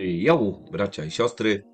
Jo, bracia i siostry.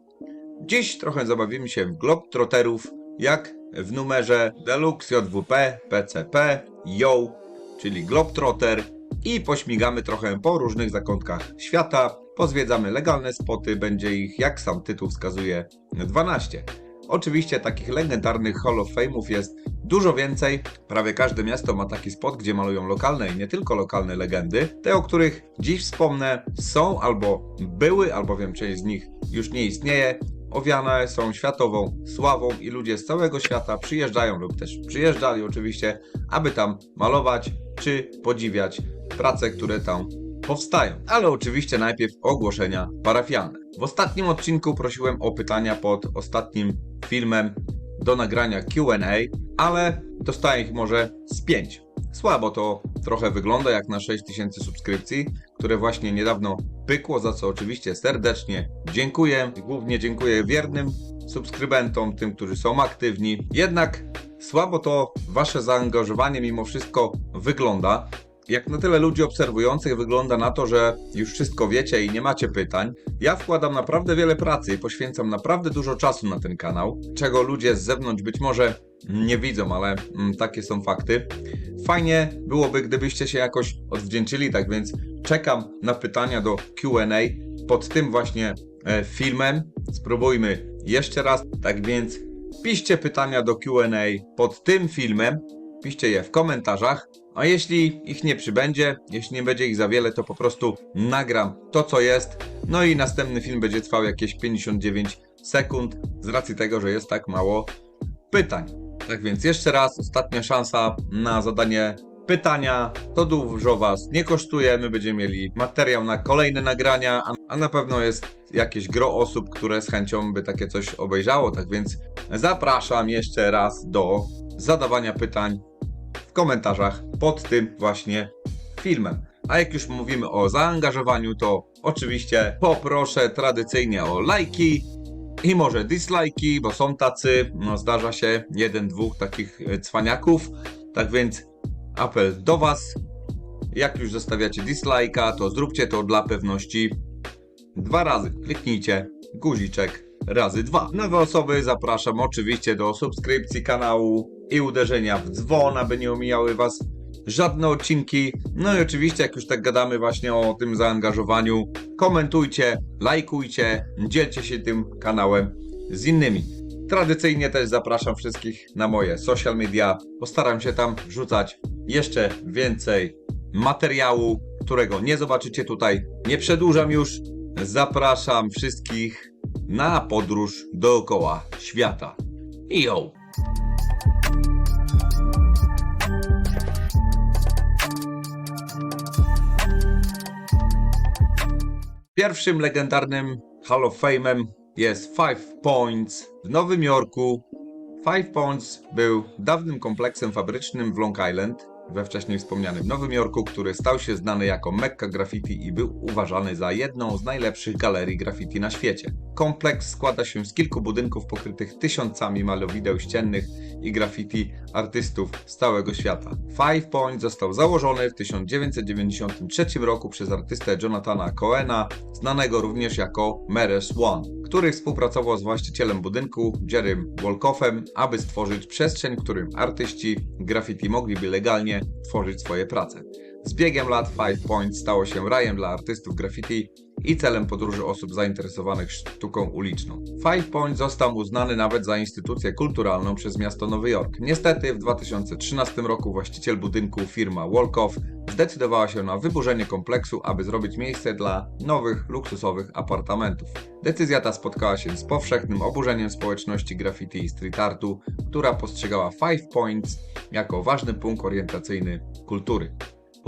Dziś trochę zabawimy się w Globetrotterów, jak w numerze Deluxe JWP PCP Yo, czyli Globetrotter i pośmigamy trochę po różnych zakątkach świata. Pozwiedzamy legalne spoty, będzie ich, jak sam tytuł wskazuje, 12. Oczywiście takich legendarnych Hall of Fame'ów jest dużo więcej. Prawie każde miasto ma taki spot, gdzie malują lokalne i nie tylko lokalne legendy. Te, o których dziś wspomnę, są albo były, albowiem część z nich już nie istnieje. Owiane są światową sławą i ludzie z całego świata przyjeżdżają lub też przyjeżdżali oczywiście, aby tam malować czy podziwiać prace, które tam powstają. Ale oczywiście najpierw ogłoszenia parafialne. W ostatnim odcinku prosiłem o pytania pod ostatnim filmem do nagrania QA, ale dostałem ich może z 5. Słabo to trochę wygląda jak na 6000 subskrypcji, które właśnie niedawno pykło, za co oczywiście serdecznie dziękuję. Głównie dziękuję wiernym subskrybentom, tym, którzy są aktywni. Jednak słabo to wasze zaangażowanie mimo wszystko wygląda. Jak na tyle ludzi obserwujących wygląda na to, że już wszystko wiecie i nie macie pytań. Ja wkładam naprawdę wiele pracy i poświęcam naprawdę dużo czasu na ten kanał, czego ludzie z zewnątrz być może nie widzą, ale mm, takie są fakty. Fajnie byłoby, gdybyście się jakoś odwdzięczyli, tak więc czekam na pytania do QA pod tym właśnie e, filmem. Spróbujmy jeszcze raz, tak więc piszcie pytania do QA pod tym filmem, piszcie je w komentarzach. A jeśli ich nie przybędzie, jeśli nie będzie ich za wiele, to po prostu nagram to, co jest. No i następny film będzie trwał jakieś 59 sekund, z racji tego, że jest tak mało pytań. Tak więc jeszcze raz, ostatnia szansa na zadanie pytania. To dużo Was nie kosztuje. My będziemy mieli materiał na kolejne nagrania, a- na pewno jest jakieś gro osób, które z chęcią by takie coś obejrzało. Tak więc zapraszam jeszcze raz do zadawania pytań komentarzach pod tym właśnie filmem. A jak już mówimy o zaangażowaniu, to oczywiście poproszę tradycyjnie o lajki i może dislajki, bo są tacy, no zdarza się jeden, dwóch takich e, cwaniaków. Tak więc apel do Was. Jak już zostawiacie dislajka, to zróbcie to dla pewności dwa razy. Kliknijcie guziczek razy dwa. Nowe osoby zapraszam oczywiście do subskrypcji kanału i uderzenia w dzwon, aby nie omijały Was żadne odcinki. No i oczywiście, jak już tak gadamy właśnie o tym zaangażowaniu, komentujcie, lajkujcie, dzielcie się tym kanałem z innymi. Tradycyjnie też zapraszam wszystkich na moje social media. Postaram się tam wrzucać jeszcze więcej materiału, którego nie zobaczycie tutaj. Nie przedłużam już. Zapraszam wszystkich na podróż dookoła świata. Yo! Pierwszym legendarnym Hall of Fame'em jest Five Points w Nowym Jorku. Five Points był dawnym kompleksem fabrycznym w Long Island, we wcześniej wspomnianym Nowym Jorku, który stał się znany jako Mekka Graffiti i był uważany za jedną z najlepszych galerii graffiti na świecie. Kompleks składa się z kilku budynków pokrytych tysiącami malowideł ściennych i graffiti artystów z całego świata. Five Point został założony w 1993 roku przez artystę Jonathana Cohena, znanego również jako Meres One, który współpracował z właścicielem budynku Jerrym Wolkoffem, aby stworzyć przestrzeń, w którym artyści graffiti mogliby legalnie tworzyć swoje prace. Z biegiem lat Five Point stało się rajem dla artystów graffiti i celem podróży osób zainteresowanych sztuką uliczną. Five Point został uznany nawet za instytucję kulturalną przez miasto Nowy Jork. Niestety w 2013 roku właściciel budynku firma Wolkoff zdecydowała się na wyburzenie kompleksu, aby zrobić miejsce dla nowych, luksusowych apartamentów. Decyzja ta spotkała się z powszechnym oburzeniem społeczności graffiti i street artu, która postrzegała Five Points jako ważny punkt orientacyjny kultury.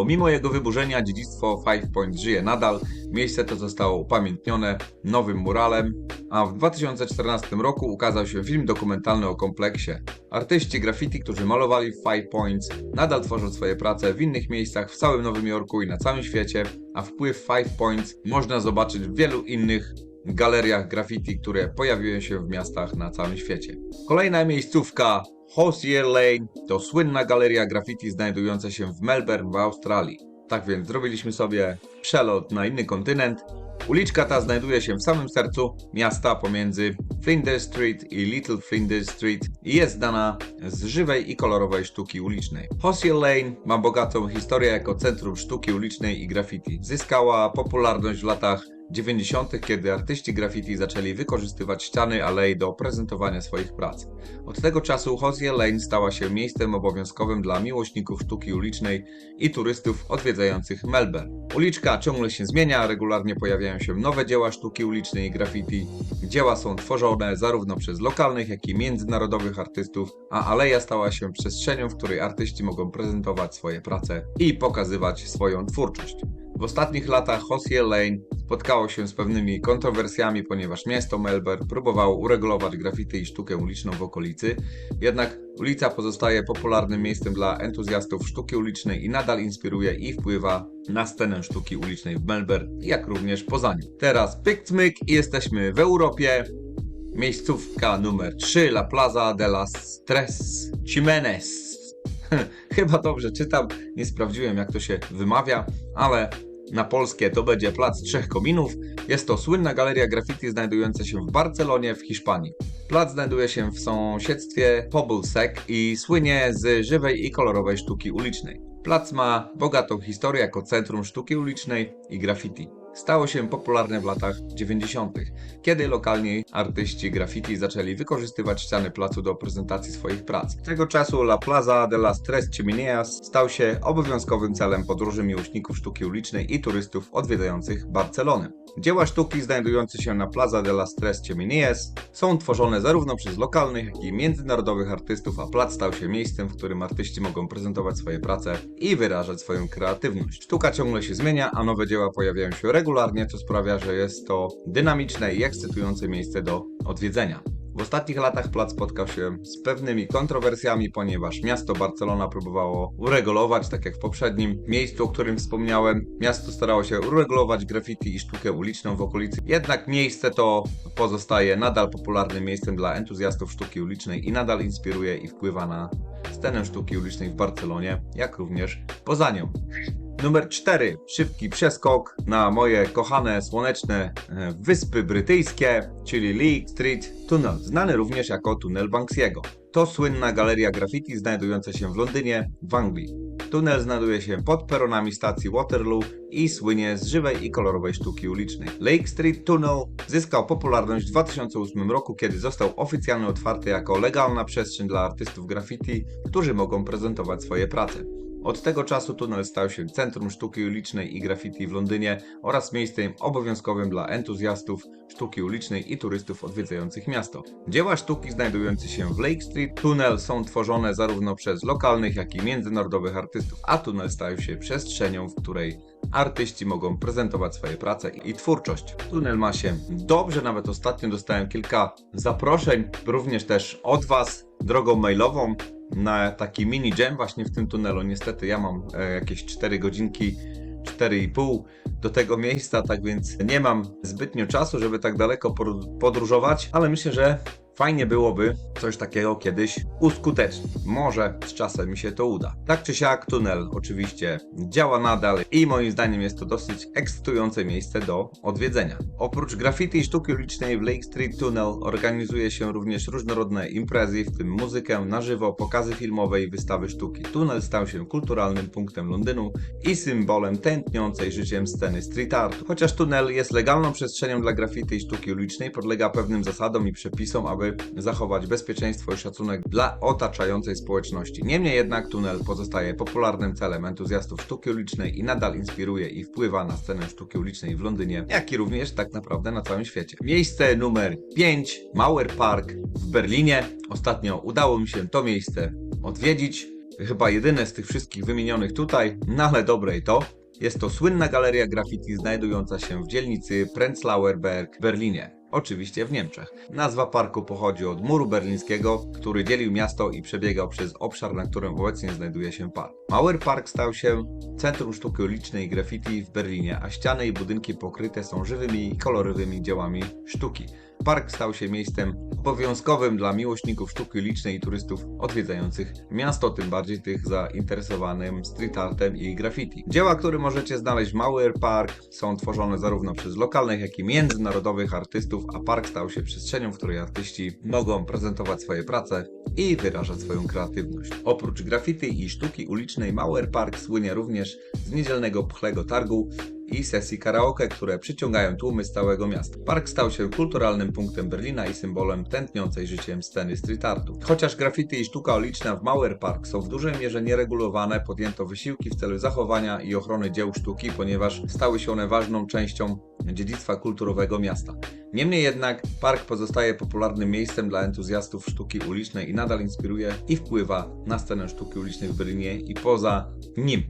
Pomimo jego wyburzenia, dziedzictwo Five Point żyje nadal. Miejsce to zostało upamiętnione nowym muralem, a w 2014 roku ukazał się film dokumentalny o kompleksie. Artyści graffiti, którzy malowali Five Points, nadal tworzą swoje prace w innych miejscach w całym Nowym Jorku i na całym świecie, a wpływ Five Points można zobaczyć w wielu innych galeriach graffiti, które pojawiły się w miastach na całym świecie. Kolejna miejscówka Hosier Lane to słynna galeria graffiti znajdująca się w Melbourne w Australii. Tak więc zrobiliśmy sobie przelot na inny kontynent. Uliczka ta znajduje się w samym sercu miasta pomiędzy Flinders Street i Little Flinders Street i jest znana z żywej i kolorowej sztuki ulicznej. Hosier Lane ma bogatą historię jako centrum sztuki ulicznej i graffiti. Zyskała popularność w latach 90., kiedy artyści graffiti zaczęli wykorzystywać ściany alei do prezentowania swoich prac. Od tego czasu Hosier Lane stała się miejscem obowiązkowym dla miłośników sztuki ulicznej i turystów odwiedzających Melbourne. Uliczka ciągle się zmienia, regularnie pojawiają się nowe dzieła sztuki ulicznej i graffiti. Dzieła są tworzone zarówno przez lokalnych, jak i międzynarodowych artystów, a aleja stała się przestrzenią, w której artyści mogą prezentować swoje prace i pokazywać swoją twórczość. W ostatnich latach Hosier Lane spotkało się z pewnymi kontrowersjami, ponieważ miasto Melbourne próbowało uregulować graffiti i sztukę uliczną w okolicy. Jednak ulica pozostaje popularnym miejscem dla entuzjastów sztuki ulicznej i nadal inspiruje i wpływa na scenę sztuki ulicznej w Melbourne, jak również poza nią. Teraz pyk cmyk i jesteśmy w Europie. Miejscówka numer 3, La Plaza de las Tres Chimenes. Chyba dobrze czytam, nie sprawdziłem jak to się wymawia, ale na polskie to będzie Plac Trzech Kominów. Jest to słynna galeria graffiti znajdująca się w Barcelonie w Hiszpanii. Plac znajduje się w sąsiedztwie Pobl-Sec i słynie z żywej i kolorowej sztuki ulicznej. Plac ma bogatą historię jako centrum sztuki ulicznej i graffiti. Stało się popularne w latach 90., kiedy lokalni artyści graffiti zaczęli wykorzystywać ściany placu do prezentacji swoich prac. Tego czasu La Plaza de las Tres Chimeneas stał się obowiązkowym celem podróży miłośników sztuki ulicznej i turystów odwiedzających Barcelonę. Dzieła sztuki znajdujące się na Plaza de las Tres Chimeneas są tworzone zarówno przez lokalnych, jak i międzynarodowych artystów, a plac stał się miejscem, w którym artyści mogą prezentować swoje prace i wyrażać swoją kreatywność. Sztuka ciągle się zmienia, a nowe dzieła pojawiają się regularnie, co sprawia, że jest to dynamiczne i ekscytujące miejsce do odwiedzenia. W ostatnich latach plac spotkał się z pewnymi kontrowersjami, ponieważ miasto Barcelona próbowało uregulować, tak jak w poprzednim miejscu, o którym wspomniałem. Miasto starało się uregulować graffiti i sztukę uliczną w okolicy. Jednak miejsce to pozostaje nadal popularnym miejscem dla entuzjastów sztuki ulicznej i nadal inspiruje i wpływa na scenę sztuki ulicznej w Barcelonie, jak również poza nią. Numer 4. Szybki przeskok na moje kochane słoneczne e, Wyspy Brytyjskie, czyli Lee Street Tunnel, znany również jako tunel Banksiego. To słynna galeria graffiti znajdująca się w Londynie, w Anglii. Tunel znajduje się pod peronami stacji Waterloo i słynie z żywej i kolorowej sztuki ulicznej. Lake Street Tunnel zyskał popularność w 2008 roku, kiedy został oficjalnie otwarty jako legalna przestrzeń dla artystów graffiti, którzy mogą prezentować swoje prace. Od tego czasu tunel stał się centrum sztuki ulicznej i graffiti w Londynie oraz miejscem obowiązkowym dla entuzjastów sztuki ulicznej i turystów odwiedzających miasto. Dzieła sztuki znajdujące się w Lake Street Tunnel są tworzone zarówno przez lokalnych, jak i międzynarodowych artystów, a tunel stał się przestrzenią, w której artyści mogą prezentować swoje prace i twórczość. Tunel ma się dobrze, nawet ostatnio dostałem kilka zaproszeń, również też od Was drogą mailową na taki mini jam właśnie w tym tunelu. Niestety ja mam e, jakieś 4 godzinki, 4,5 do tego miejsca, tak więc nie mam zbytnio czasu, żeby tak daleko podróżować, ale myślę, że fajnie byłoby coś takiego kiedyś uskutecznić. Może z czasem mi się to uda. Tak czy siak, tunel oczywiście działa nadal i moim zdaniem jest to dosyć ekscytujące miejsce do odwiedzenia. Oprócz graffiti i sztuki ulicznej w Lake Street Tunnel organizuje się również różnorodne imprezy, w tym muzykę na żywo, pokazy filmowe i wystawy sztuki. Tunel stał się kulturalnym punktem Londynu i symbolem tętniącej życiem sceny street artu. Chociaż tunel jest legalną przestrzenią dla graffiti i sztuki ulicznej, podlega pewnym zasadom i przepisom, aby zachować bezpieczeństwo i szacunek dla otaczającej społeczności. Niemniej jednak tunel pozostaje popularnym celem entuzjastów sztuki ulicznej i nadal inspiruje i wpływa na scenę sztuki ulicznej w Londynie, jak i również tak naprawdę na całym świecie. Miejsce numer 5, Mauer Park w Berlinie. Ostatnio udało mi się to miejsce odwiedzić. Chyba jedyne z tych wszystkich wymienionych tutaj, no ale dobre i to. Jest to słynna galeria graffiti znajdująca się w dzielnicy Prenzlauer Berg w Berlinie. Oczywiście w Niemczech. Nazwa parku pochodzi od muru berlińskiego, który dzielił miasto i przebiegał przez obszar, na którym obecnie znajduje się park. Mauer Park stał się centrum sztuki ulicznej i graffiti w Berlinie, a ściany i budynki pokryte są żywymi i kolorowymi dziełami sztuki. Park stał się miejscem obowiązkowym dla miłośników sztuki ulicznej i turystów odwiedzających miasto, tym bardziej tych zainteresowanym street artem i graffiti. Dzieła, które możecie znaleźć w Mauer Park są tworzone zarówno przez lokalnych, jak i międzynarodowych artystów, a park stał się przestrzenią, w której artyści mogą prezentować swoje prace i wyrażać swoją kreatywność. Oprócz graffiti i sztuki ulicznej Mauer Park słynie również z niedzielnego pchlego targu i sesji karaoke, które przyciągają tłumy z całego miasta. Park stał się kulturalnym punktem Berlina i symbolem tętniącej życiem sceny street artu. Chociaż graffiti i sztuka uliczna w Mauer Park są w dużej mierze nieregulowane, podjęto wysiłki w celu zachowania i ochrony dzieł sztuki, ponieważ stały się one ważną częścią dziedzictwa kulturowego miasta. Niemniej jednak park pozostaje popularnym miejscem dla entuzjastów sztuki ulicznej i nadal inspiruje i wpływa na scenę sztuki ulicznej w Berlinie i poza nim.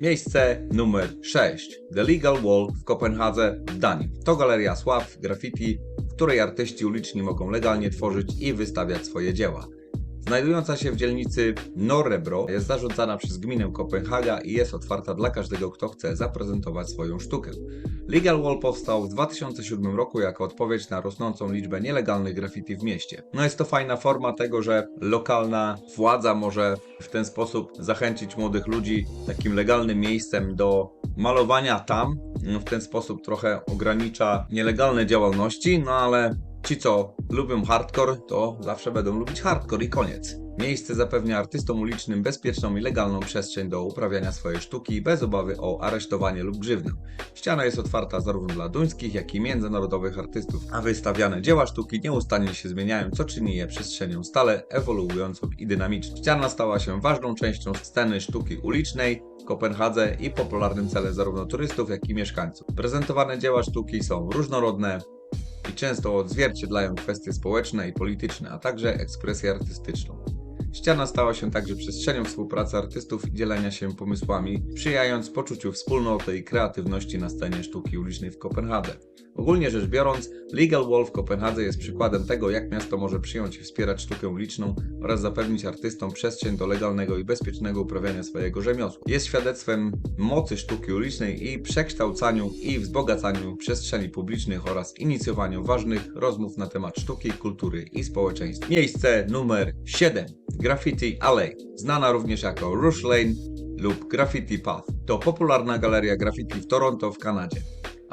Miejsce numer 6. The Legal Wall w Kopenhadze w Danii. To galeria sław, graffiti, w której artyści uliczni mogą legalnie tworzyć i wystawiać swoje dzieła. Znajdująca się w dzielnicy Norrebro jest zarządzana przez gminę Kopenhaga i jest otwarta dla każdego, kto chce zaprezentować swoją sztukę. Legal Wall powstał w 2007 roku jako odpowiedź na rosnącą liczbę nielegalnych graffiti w mieście. No jest to fajna forma tego, że lokalna władza może w ten sposób zachęcić młodych ludzi takim legalnym miejscem do malowania tam. W ten sposób trochę ogranicza nielegalne działalności, no ale ci co lubią hardcore, to zawsze będą lubić hardcore i koniec. Miejsce zapewnia artystom ulicznym bezpieczną i legalną przestrzeń do uprawiania swojej sztuki bez obawy o aresztowanie lub grzywnę. Ściana jest otwarta zarówno dla duńskich, jak i międzynarodowych artystów, a wystawiane dzieła sztuki nieustannie się zmieniają, co czyni je przestrzenią stale ewoluującą i dynamiczną. Ściana stała się ważną częścią sceny sztuki ulicznej Kopenhadze i popularnym celem zarówno turystów, jak i mieszkańców. Prezentowane dzieła sztuki są różnorodne, i często odzwierciedlają kwestie społeczne i polityczne, a także ekspresję artystyczną. Ściana stała się także przestrzenią współpracy artystów i dzielenia się pomysłami, sprzyjając poczuciu wspólnoty i kreatywności na scenie sztuki ulicznej w Kopenhadze. Ogólnie rzecz biorąc, Legal Wall w Kopenhadze jest przykładem tego, jak miasto może przyjąć i wspierać sztukę uliczną oraz zapewnić artystom przestrzeń do legalnego i bezpiecznego uprawiania swojego rzemiosła. Jest świadectwem mocy sztuki ulicznej i przekształcaniu i wzbogacaniu przestrzeni publicznych oraz inicjowaniu ważnych rozmów na temat sztuki, kultury i społeczeństwa. Miejsce numer 7. Graffiti Alley, znana również jako Rush Lane lub Graffiti Path. To popularna galeria graffiti w Toronto w Kanadzie.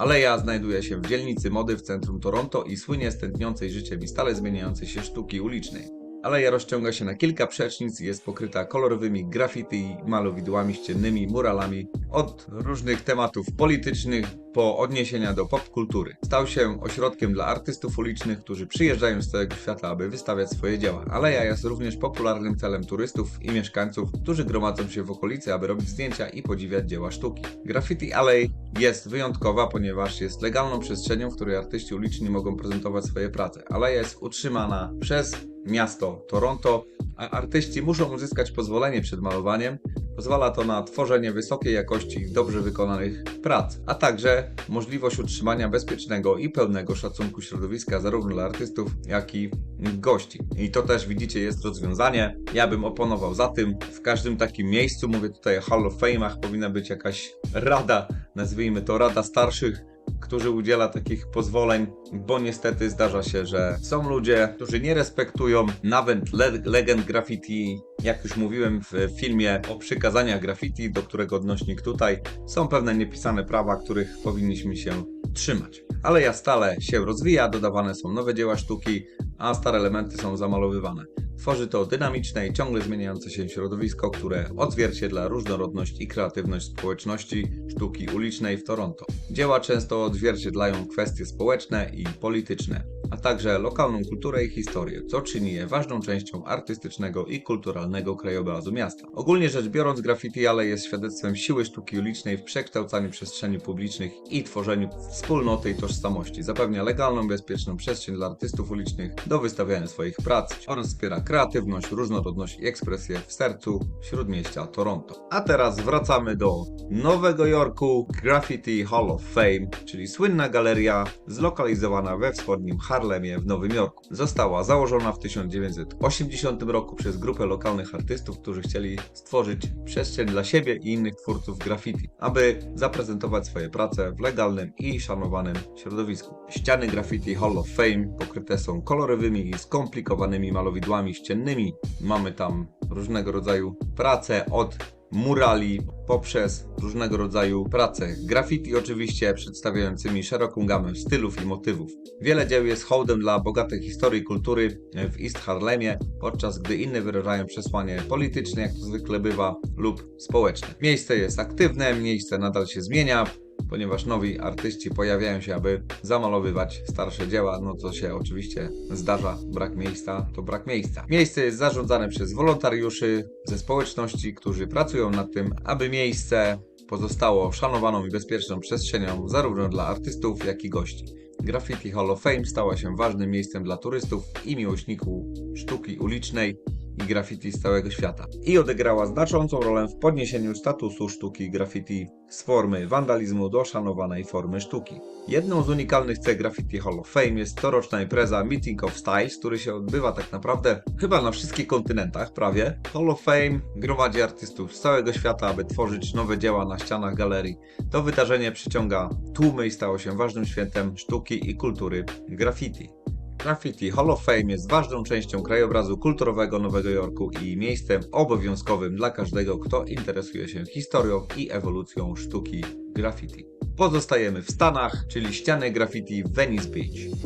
Aleja znajduje się w dzielnicy mody w centrum Toronto i słynie z tętniącej życiem i stale zmieniającej się sztuki ulicznej. Aleja rozciąga się na kilka przecznic i jest pokryta kolorowymi graffiti i malowidłami ściennymi, muralami od różnych tematów politycznych po odniesienia do popkultury. Stał się ośrodkiem dla artystów ulicznych, którzy przyjeżdżają z całego świata, aby wystawiać swoje dzieła. Aleja jest również popularnym celem turystów i mieszkańców, którzy gromadzą się w okolicy, aby robić zdjęcia i podziwiać dzieła sztuki. Graffiti Alley jest wyjątkowa, ponieważ jest legalną przestrzenią, w której artyści uliczni mogą prezentować swoje prace. Aleja jest utrzymana przez miasto Toronto, a artyści muszą uzyskać pozwolenie przed malowaniem. Pozwala to na tworzenie wysokiej jakości dobrze wykonanych prac, a także możliwość utrzymania bezpiecznego i pełnego szacunku środowiska zarówno dla artystów, jak i gości. I to też widzicie jest rozwiązanie. Ja bym oponował za tym. W każdym takim miejscu, mówię tutaj o Hall of Fame'ach, powinna być jakaś rada, nazwijmy to Rada Starszych, którzy udziela takich pozwoleń, bo niestety zdarza się, że są ludzie, którzy nie respektują nawet le legend graffiti. Jak już mówiłem w filmie o przykazaniach graffiti, do którego odnośnik tutaj, są pewne niepisane prawa, których powinniśmy się trzymać. Ale ja stale się rozwija, dodawane są nowe dzieła sztuki, a stare elementy są zamalowywane. Tworzy to dynamiczne i ciągle zmieniające się środowisko, które odzwierciedla różnorodność i kreatywność społeczności sztuki ulicznej w Toronto. Dzieła często odzwierciedlają kwestie społeczne i polityczne, a także lokalną kulturę i historię, co czyni je ważną częścią artystycznego i kulturalnego krajobrazu miasta. Ogólnie rzecz biorąc, graffiti ale jest świadectwem siły sztuki ulicznej w przekształcaniu przestrzeni publicznych i tworzeniu wspólnoty i tożsamości. Zapewnia legalną, bezpieczną przestrzeń dla artystów ulicznych do wystawiania swoich prac oraz wspiera kreatywność, różnorodność i ekspresję w sercu śródmieścia Toronto. A teraz wracamy do Nowego Jorku Graffiti Hall of Fame, czyli słynna galeria zlokalizowana we wschodnim Harlem Harlemie w Nowym Jorku. Została założona w 1980 roku przez grupę lokalnych artystów, którzy chcieli stworzyć przestrzeń dla siebie i innych twórców graffiti, aby zaprezentować swoje prace w legalnym i szanowanym środowisku. Ściany graffiti Hall of Fame pokryte są kolorowymi i skomplikowanymi malowidłami ściennymi. Mamy tam różnego rodzaju prace od murali poprzez różnego rodzaju prace graffiti oczywiście przedstawiającymi szeroką gamę stylów i motywów. Wiele dzieł jest hołdem dla bogatej historii kultury w East Harlemie, podczas gdy inne wyrażają przesłanie polityczne, jak to zwykle bywa, lub społeczne. Miejsce jest aktywne, miejsce nadal się zmienia, ponieważ nowi artyści pojawiają się, aby zamalowywać starsze dzieła, no co się oczywiście zdarza, brak miejsca to brak miejsca. Miejsce jest zarządzane przez wolontariuszy ze społeczności, którzy pracują nad tym, aby miejsce pozostało szanowaną i bezpieczną przestrzenią zarówno dla artystów, jak i gości. Graffiti Hall of Fame stała się ważnym miejscem dla turystów i miłośników sztuki ulicznej i graffiti z całego świata. I odegrała znaczącą rolę w podniesieniu statusu sztuki graffiti z formy wandalizmu do szanowanej formy sztuki. Jedną z unikalnych cech Graffiti Hall of Fame jest coroczna impreza Meeting of Styles, który się odbywa tak naprawdę chyba na wszystkich kontynentach prawie. Hall of Fame gromadzi artystów z całego świata, aby tworzyć nowe dzieła na ścianach galerii. To wydarzenie przyciąga tłumy i stało się ważnym świętem sztuki i kultury graffiti. Graffiti Hall of Fame jest ważną częścią krajobrazu kulturowego Nowego Jorku i miejscem obowiązkowym dla każdego, kto interesuje się historią i ewolucją sztuki graffiti. Pozostajemy w Stanach, czyli ściany graffiti Venice Beach.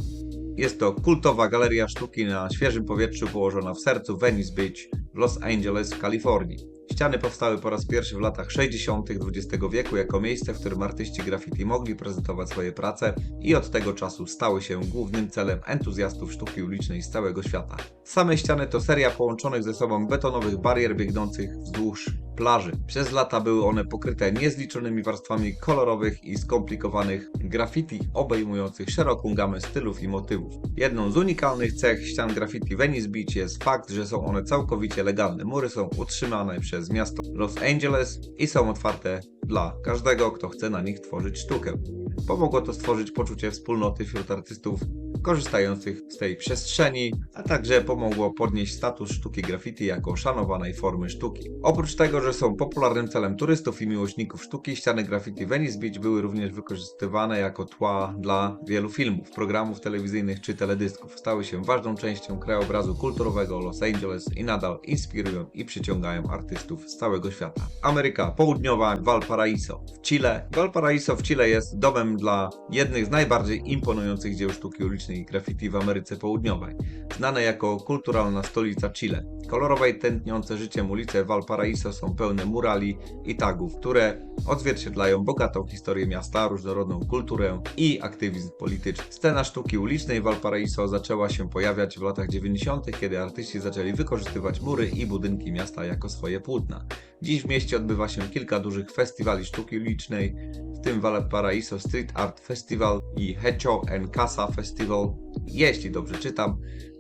Jest to kultowa galeria sztuki na świeżym powietrzu położona w sercu Venice Beach w Los Angeles w Kalifornii. Ściany powstały po raz pierwszy w latach 60. XX wieku jako miejsce, w którym artyści graffiti mogli prezentować swoje prace i od tego czasu stały się głównym celem entuzjastów sztuki ulicznej z całego świata. Same ściany to seria połączonych ze sobą betonowych barier biegnących wzdłuż plaży. Przez lata były one pokryte niezliczonymi warstwami kolorowych i skomplikowanych graffiti obejmujących szeroką gamę stylów i motywów. Jedną z unikalnych cech ścian graffiti Venice Beach jest fakt, że są one całkowicie legalne. Mury są utrzymane przez miasto Los Angeles i są otwarte dla każdego, kto chce na nich tworzyć sztukę. Pomogło to stworzyć poczucie wspólnoty wśród artystów korzystających z tej przestrzeni, a także pomogło podnieść status sztuki graffiti jako szanowanej formy sztuki. Oprócz tego, że są popularnym celem turystów i miłośników sztuki, ściany graffiti Venice Beach były również wykorzystywane jako tła dla wielu filmów, programów telewizyjnych czy teledysków. Stały się ważną częścią krajobrazu kulturowego Los Angeles i nadal inspirują i przyciągają artystów z całego świata. Ameryka Południowa, Valparaiso w Chile. Valparaiso w Chile jest domem dla jednych z najbardziej imponujących dzieł sztuki ulicznej i graffiti w Ameryce Południowej. Znane jako kulturalna stolica Chile. Kolorowe i tętniące życiem ulice Valparaiso są pełne murali i tagów, które odzwierciedlają bogatą historię miasta, różnorodną kulturę i aktywizm polityczny. Scena sztuki ulicznej Valparaiso zaczęła się pojawiać w latach 90., kiedy artyści zaczęli wykorzystywać mury i budynki miasta jako swoje płótna. Dziś w mieście odbywa się kilka dużych festiwali sztuki ulicznej, w tym Valparaiso Street Art Festival i Hecho en Casa Festival, jeśli dobrze czytam,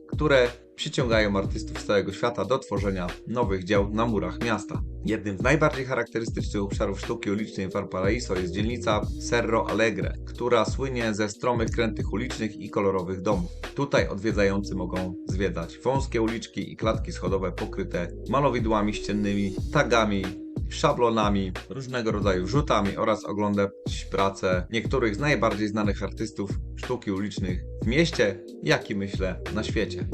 które przyciągają artystów z całego świata do tworzenia nowych dzieł na murach miasta. Jednym z najbardziej charakterystycznych obszarów sztuki ulicznej w Valparaiso jest dzielnica Cerro Alegre, która słynie ze stromych krętych ulicznych i kolorowych domów. Tutaj odwiedzający mogą zwiedzać wąskie uliczki i klatki schodowe pokryte malowidłami ściennymi, tagami, szablonami, różnego rodzaju rzutami oraz oglądać pracę niektórych z najbardziej znanych artystów sztuki ulicznych w mieście, jak i myślę na świecie.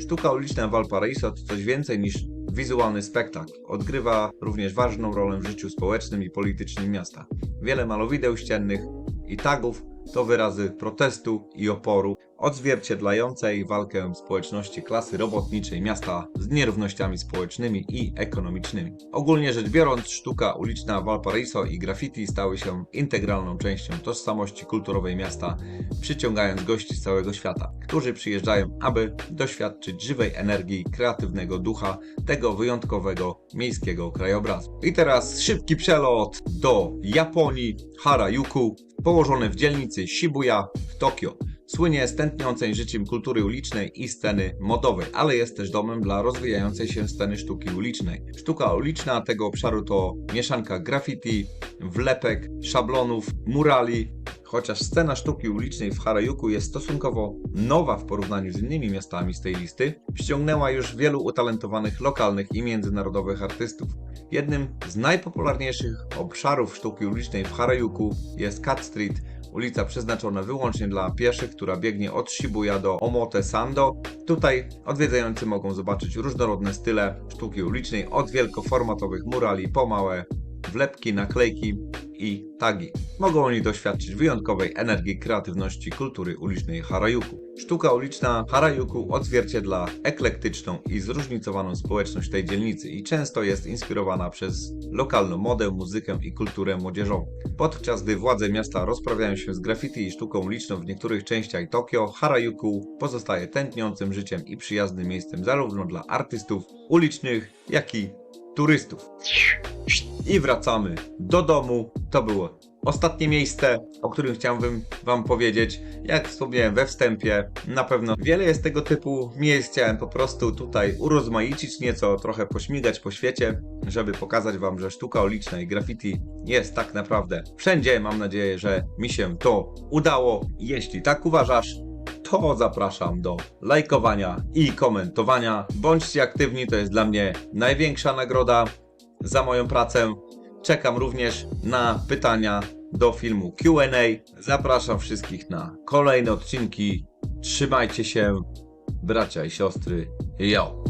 Sztuka uliczna Valparaiso to coś więcej niż wizualny spektakl. Odgrywa również ważną rolę w życiu społecznym i politycznym miasta. Wiele malowideł ściennych i tagów to wyrazy protestu i oporu, odzwierciedlającej walkę społeczności klasy robotniczej miasta z nierównościami społecznymi i ekonomicznymi. Ogólnie rzecz biorąc, sztuka uliczna Valparaiso i graffiti stały się integralną częścią tożsamości kulturowej miasta, przyciągając gości z całego świata, którzy przyjeżdżają, aby doświadczyć żywej energii, kreatywnego ducha tego wyjątkowego miejskiego krajobrazu. I teraz szybki przelot do Japonii, Harajuku, położone w dzielnicy Shibuya w Tokio. Słynie z tętniącej życiem kultury ulicznej i sceny modowej, ale jest też domem dla rozwijającej się sceny sztuki ulicznej. Sztuka uliczna tego obszaru to mieszanka graffiti, wlepek, szablonów, murali, Chociaż scena sztuki ulicznej w Harajuku jest stosunkowo nowa w porównaniu z innymi miastami z tej listy, ściągnęła już wielu utalentowanych lokalnych i międzynarodowych artystów. Jednym z najpopularniejszych obszarów sztuki ulicznej w Harajuku jest Cat Street, ulica przeznaczona wyłącznie dla pieszych, która biegnie od Shibuya do Omote Sando. Tutaj odwiedzający mogą zobaczyć różnorodne style sztuki ulicznej, od wielkoformatowych murali po małe wlepki, naklejki i tagi. Mogą oni doświadczyć wyjątkowej energii, kreatywności kultury ulicznej Harajuku. Sztuka uliczna Harajuku odzwierciedla eklektyczną i zróżnicowaną społeczność tej dzielnicy i często jest inspirowana przez lokalną modę, muzykę i kulturę młodzieżową. Podczas gdy władze miasta rozprawiają się z graffiti i sztuką uliczną w niektórych częściach Tokio, Harajuku pozostaje tętniącym życiem i przyjaznym miejscem zarówno dla artystów ulicznych, jak i turystów. I wracamy do domu. To było ostatnie miejsce, o którym chciałbym Wam powiedzieć. Jak wspomniałem we wstępie, na pewno wiele jest tego typu miejsc. Chciałem po prostu tutaj urozmaicić nieco, trochę pośmigać po świecie, żeby pokazać Wam, że sztuka uliczna i graffiti jest tak naprawdę wszędzie. Mam nadzieję, że mi się to udało. Jeśli tak uważasz, to zapraszam do lajkowania i komentowania. Bądźcie aktywni, to jest dla mnie największa nagroda za moją pracę. Czekam również na pytania do filmu QA. Zapraszam wszystkich na kolejne odcinki. Trzymajcie się, bracia i siostry. Yo!